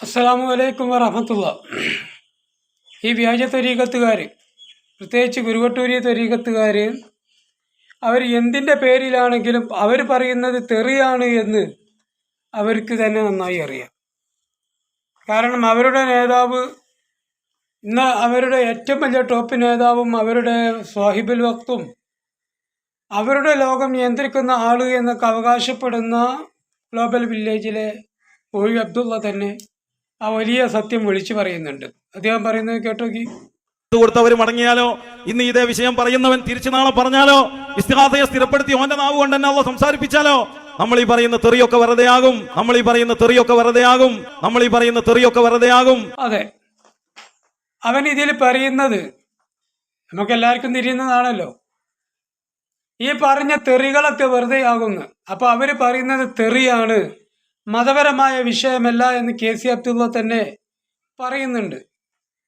അസ്സലാമു അലൈക്കും വറഹമത്തുള്ള. ഈ വ്യാജ തരീകത്തുകാർ പ്രത്യേകിച്ച് ഗുരുവട്ടൂരി തരീകത്തുകാർ അവർ എന്തിന്റെ പേരിലാണെങ്കിലും അവർ പറയുന്നത് തെറിയാണ് എന്ന് അവർക്ക് തന്നെ നന്നായി അറിയാം. കാരണം അവരുടെ നേതാവ് ഇന്ന് അവരുടെ ഏറ്റവും വലിയ ടോപ്പ് നേതാവും അവരുടെ സാഹിബുൽ വക്തും അവരുടെ ലോകം നിയന്ത്രിക്കുന്ന ആൾ എന്നൊക്കെ അവകാശപ്പെടുന്ന ഗ്ലോബൽ വില്ലേജിലെ ഒഴി അബ്ദുള്ള തന്നെ ആ വലിയ സത്യം വിളിച്ചു പറയുന്നുണ്ട്. അദ്ദേഹം പറയുന്നത് കേട്ടോക്കി കൊടുത്തവർ മടങ്ങിയാലോ? ഇന്ന് ഇതേ വിഷയം പറയുന്നവൻ തിരിച്ചു നാളെ പറഞ്ഞാലോ? ഇസ്തിഹാസയെ സ്ഥിരപ്പെടുത്തി ഓന്റെ നാവ് കൊണ്ട് തന്നെ സംസാരിപ്പിച്ചാലോ? നമ്മൾ ഈ പറയുന്ന തെറിയൊക്കെ വെറുതെയാകും. നമ്മൾ ഈ പറയുന്ന തെറിയൊക്കെ വെറുതെയാകും. നമ്മൾ ഈ പറയുന്ന തെറിയൊക്കെ വെറുതെയാകും. അതെ. അവൻ ഇതിൽ പറയുന്നത് നമുക്ക് എല്ലാവർക്കും തിരിയുന്നതാണല്ലോ. ഈ പറഞ്ഞ തെറികളൊക്കെ വെറുതെ ആകുന്നു അപ്പൊ അവർ പറയുന്നത് തെറിയാണ്. മതപരമായ വിഷയമല്ല എന്ന് കെ സി അബ്ദുള്ള തന്നെ പറയുന്നുണ്ട്.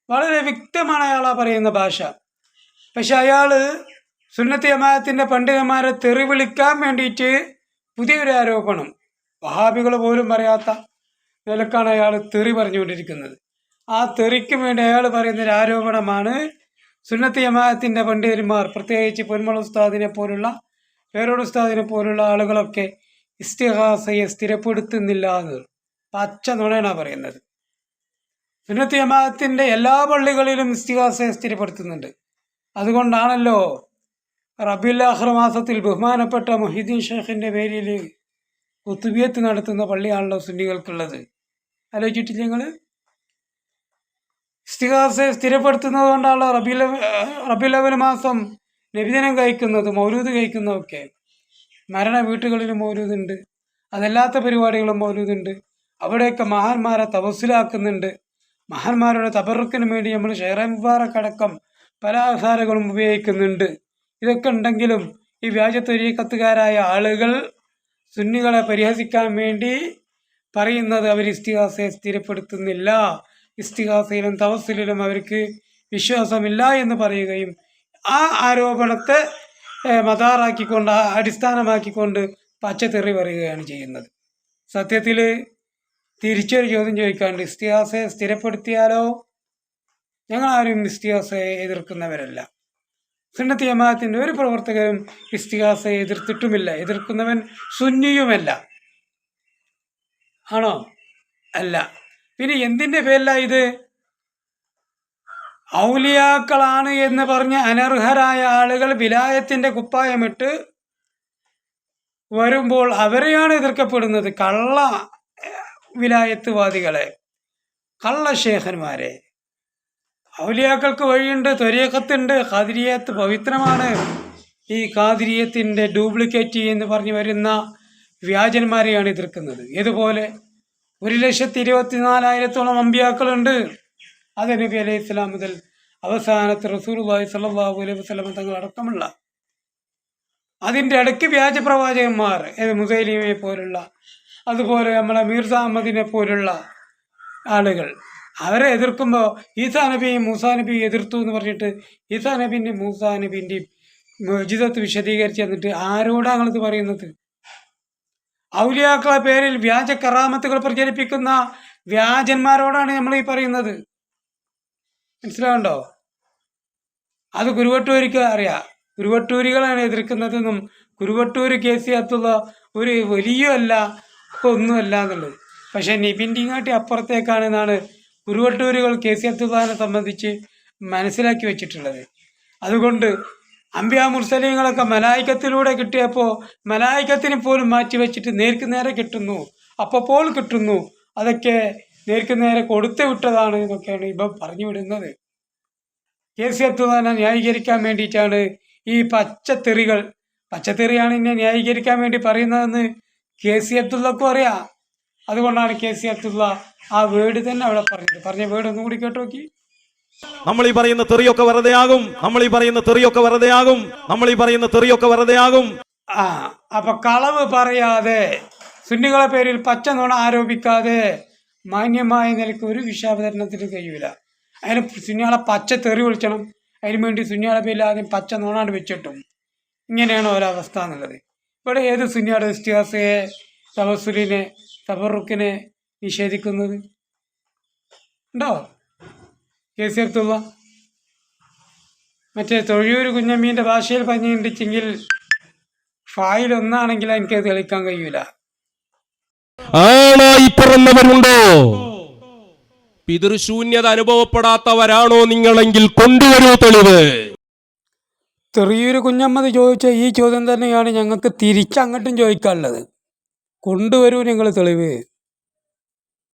വളരെ വ്യക്തമാണ് അയാൾ ആ പറയുന്ന ഭാഷ. പക്ഷെ അയാൾ സുന്നത്തി ജമാഅത്തിന്റെ പണ്ഡിതന്മാരെ തെറി വിളിക്കാൻ വേണ്ടിയിട്ട് പുതിയൊരു ആരോപണം. വഹാബികൾ പോലും പറയാത്ത നിലക്കാണ് അയാൾ തെറി പറഞ്ഞുകൊണ്ടിരിക്കുന്നത്. ആ തെറിക്ക് വേണ്ടി അയാൾ പറയുന്നൊരു ആരോപണമാണ് സുന്നത്തി ജമാഅത്തിന്റെ പണ്ഡിതന്മാർ പ്രത്യേകിച്ച് പൊന്മള ഉസ്താദിനെ പോലുള്ള പേരോട് ഉസ്താദിനെ പോലുള്ള ആളുകളൊക്കെ ഇസ്തിഹാസയെ സ്ഥിരപ്പെടുത്തുന്നില്ല എന്ന് പച്ച നുണയാണ് പറയുന്നത്. സുന്നത്ത് ജമാഅത്തിന്റെ എല്ലാ പള്ളികളിലും ഇസ്തിഹാസയെ സ്ഥിരപ്പെടുത്തുന്നുണ്ട്. അതുകൊണ്ടാണല്ലോ റബിയുൽ ആഖർ മാസത്തിൽ ബഹുമാനപ്പെട്ട മൊഹീദ്ദീൻ ഷേഖിന്റെ പേരിൽ കുത്തുബിയത്ത് നടത്തുന്ന പള്ളിയാണല്ലോ സുന്നികൾക്കുള്ളത്. ആലോചിച്ചിട്ടില്ല നിങ്ങൾ ഇസ്തിഹാസയെ സ്ഥിരപ്പെടുത്തുന്നത് കൊണ്ടാണല്ലോ റബില റബിലവൻ മാസം നബിദിനം കഴിക്കുന്നത് മൗലൂദ് കഴിക്കുന്നതൊക്കെ മരണ വീട്ടുകളിലും മൗലൂദുണ്ട്. അതല്ലാത്ത പരിപാടികളും മൗലൂദുണ്ട്. അവിടെയൊക്കെ മഹാന്മാരെ തപസ്സിലാക്കുന്നുണ്ട്. മഹാന്മാരുടെ തബറുക്കിന് വേണ്ടി നമ്മൾ അടക്കം പല ആധാരങ്ങളും ഉപയോഗിക്കുന്നുണ്ട്. ഇതൊക്കെ ഉണ്ടെങ്കിലും ഈ വ്യാജത്തൊരീക്കത്തുകാരായ ആളുകൾ സുന്നികളെ പരിഹസിക്കാൻ വേണ്ടി പറയുന്നത് അവർ ഇസ്തിഹാസയെ സ്ഥിരപ്പെടുത്തുന്നില്ല. ഇസ്തിഹാസയിലും തവസ്സിലും അവർക്ക് വിശ്വാസമില്ല എന്ന് പറയുകയും ആ ആരോപണത്തെ മതാറാക്കിക്കൊണ്ട് അടിസ്ഥാനമാക്കിക്കൊണ്ട് പച്ചത്തെറി പറയുകയാണ് ചെയ്യുന്നത്. സത്യത്തിൽ തിരിച്ചൊരു ചോദ്യം ചോദിക്കാണ്ട് ഇസ്തിഹാസയെ സ്ഥിരപ്പെടുത്തിയാലോ? ഞങ്ങൾ ആരും ഇസ്തിഹാസയെ എതിർക്കുന്നവരല്ല. സുന്നത്തി ജമാഅത്തിന്റെ ഒരു പ്രവർത്തകരും ഇസ്തിഹാസയെ എതിർത്തിട്ടുമില്ല. എതിർക്കുന്നവൻ സുന്നിയുമല്ല. ആണോ? അല്ല. പിന്നെ എന്തിന്റെ പേരിലാണ് ഇത്? ഔലിയാക്കളാണ് എന്ന് പറഞ്ഞ് അനർഹരായ ആളുകൾ വിലായത്തിന്റെ കുപ്പായമിട്ട് വരുമ്പോൾ അവരെയാണ് എതിർക്കപ്പെടുന്നത്. കള്ള വിലായത്ത് വിലായത്തുവാദികളെ കള്ള ശേഖന്മാരെ. ഔലിയാക്കൾക്ക് വഴിയുണ്ട് ത്വരീഖത്തുണ്ട്. കാതിരിയത്ത് പവിത്രമാണ്. ഈ ഖാദിരിയത്തിന്റെ ഡ്യൂപ്ലിക്കേറ്റ് എന്ന് പറഞ്ഞു വരുന്ന വ്യാജന്മാരെയാണ് എതിർക്കുന്നത്. ഇതുപോലെ ഒരു ലക്ഷത്തി ഇരുപത്തിനാലായിരത്തോളം അമ്പിയാക്കളുണ്ട്. അത് നബി അലൈഹി ഇസ്ലാം മുതൽ അവസാനത്തെ റസൂലുള്ളാഹി സ്വല്ലല്ലാഹു അലൈഹി വസല്ലം തങ്ങൾ അടക്കമുള്ള. അതിന്റെ ഇടയ്ക്ക് വ്യാജ പ്രവാചകന്മാർ ഏത് മുസൈലിമയെ പോലുള്ള അതുപോലെ നമ്മളെ മീർസ അഹമ്മദിനെ പോലുള്ള ആളുകൾ. അവരെ എതിർക്കുമ്പോൾ ഈസാ നബിയും മൂസാ നബിയും എതിർത്തു എന്ന് പറഞ്ഞിട്ട് ഈസാ നബിന്റെയും മൂസാ നബീന്റെയും ജിതത്ത് വിശദീകരിച്ച് തന്നിട്ട് ആരോടാണ് ഞങ്ങളിത് പറയുന്നത്? ഔലിയാക്കളെ പേരിൽ വ്യാജ കറാമത്തുകൾ പ്രചരിപ്പിക്കുന്ന വ്യാജന്മാരോടാണ് നമ്മൾ ഈ പറയുന്നത്. മനസ്സിലാവുണ്ടോ? അത് കുരുവട്ടൂരിക്ക് അറിയാം. കുരുവട്ടൂരികളാണ് എതിർക്കുന്നതെന്നും കുരുവട്ടൂർ കെ സി അബ്ദുള്ള ഒരു വലിയ അല്ല ഒന്നുമല്ല എന്നുള്ളത്. പക്ഷെ നിബിന്റെ ഇങ്ങാട്ടി അപ്പുറത്തേക്കാണെന്നാണ് കുരുവട്ടൂരുകൾ കെ സി അബ്ദുള്ളനെ സംബന്ധിച്ച് മനസ്സിലാക്കി വെച്ചിട്ടുള്ളത്. അതുകൊണ്ട് അമ്പ്യ മുർസലീങ്ങളൊക്കെ മലായിക്കത്തിലൂടെ കിട്ടിയപ്പോൾ മലായിക്കത്തിന് പോലും മാറ്റി വെച്ചിട്ട് നേർക്ക് നേരെ കിട്ടുന്നു അപ്പോൾ കിട്ടുന്നു അതൊക്കെ നേർക്ക് നേരെ കൊടുത്തു വിട്ടതാണ് എന്നൊക്കെയാണ് ഇപ്പം പറഞ്ഞു വിടുന്നത്. കെ സി അബ്ദുള്ളനെ ന്യായീകരിക്കാൻ വേണ്ടിയിട്ടാണ് ഈ പച്ചത്തെറികൾ. പച്ചത്തെറിയാണ് എന്നെ ന്യായീകരിക്കാൻ വേണ്ടി പറയുന്നതെന്ന് കെ സി അബ്ദുള്ളക്കും അറിയാം. അതുകൊണ്ടാണ് കെ സി അബ്ദുള്ള ആ വേർഡ് തന്നെ അവിടെ പറഞ്ഞത്. പറഞ്ഞ വേർഡ് ഒന്നും കൂടി കേട്ടു നോക്കി. നമ്മൾ ഈ പറയുന്ന തെറിയൊക്കെ വെറുതെയാകും നമ്മൾ ഈ പറയുന്ന തെറിയൊക്കെ വെറുതെയാകും നമ്മൾ ഈ പറയുന്ന തെറിയൊക്കെ വെറുതെയാകും ആ അപ്പൊ കളവ് പറയാതെ സുന്നികളെ പേരിൽ പച്ച നുണ ആരോപിക്കാതെ മാന്യമായ നിലയ്ക്ക് ഒരു വിഷാവതരണത്തിന് കഴിയില്ല അതിന് സുനിയാളെ പച്ച തെറി വിളിക്കണം. അതിന് വേണ്ടി സുനിയാളെ പേരിൽ ആദ്യം പച്ച നോണാണ്ട് വെച്ചിട്ടും. ഇങ്ങനെയാണ് ഒരവസ്ഥ എന്നുള്ളത്. ഇവിടെ ഏത് സുനിയാട് ഇസ്തിഹാസയെ തബസുലിനെ തബറുക്കിനെ നിഷേധിക്കുന്നത്? ഉണ്ടോ? കെ സി മറ്റേ തൊഴിയൂർ കുഞ്ഞമ്മീന്റെ ഭാഷയിൽ പറഞ്ഞിട്ടുണ്ടെങ്കിൽ ഫായിൽ ഒന്നാണെങ്കിൽ എനിക്കത് തെളിക്കാൻ കഴിയൂല. ആണായി പിറന്നവരുണ്ടോ? പിതൃശൂന്യത അനുഭവപ്പെടാത്തവരാണോ നിങ്ങളെങ്കിൽ കൊണ്ടുവരൂ തെളിവ്. ചെറിയൊരു കുഞ്ഞമ്മത് ചോദിച്ച ഈ ചോദ്യം തന്നെയാണ് ഞങ്ങൾക്ക് തിരിച്ചങ്ങോട്ടും ചോദിക്കാനുള്ളത്. കൊണ്ടുവരൂ നിങ്ങൾ തെളിവ്.